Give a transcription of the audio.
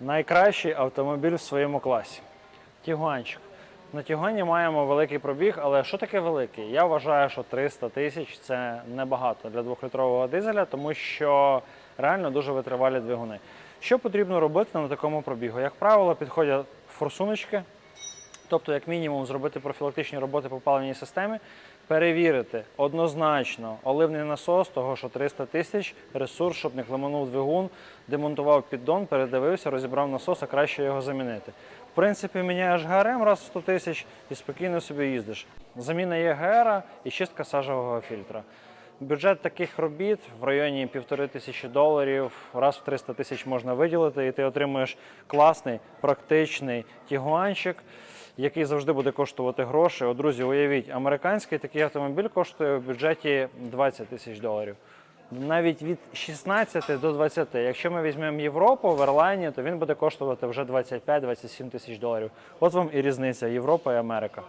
найкращий автомобіль в своєму класі. Тігуанчик. На Тігуані маємо великий пробіг, але що таке великий? Я вважаю, що 300 тисяч це небагато для двохлітрового дизеля, тому що реально дуже витривалі двигуни. Що потрібно робити на такому пробігу? Як правило, підходять форсуночки, Тобто, як мінімум, зробити профілактичні роботи по паливній системі, перевірити однозначно оливний насос, того що 300 тисяч, ресурс, щоб не клеманув двигун, демонтував піддон, передивився, розібрав насос, а краще його замінити. В принципі, міняєш ГРМ раз в 100 тисяч і спокійно собі їздиш. Заміна ЄГР і чистка сажевого фільтра. Бюджет таких робіт в районі півтори тисячі доларів, раз в 300 тисяч можна виділити, і ти отримуєш класний, практичний тігуанчик, який завжди буде коштувати гроші. От, друзі, уявіть, американський такий автомобіль коштує в бюджеті 20 тисяч доларів. Навіть від 16 до 20. Якщо ми візьмемо Європу в Ерлайні, то він буде коштувати вже 25-27 тисяч доларів. От вам і різниця Європа і Америка.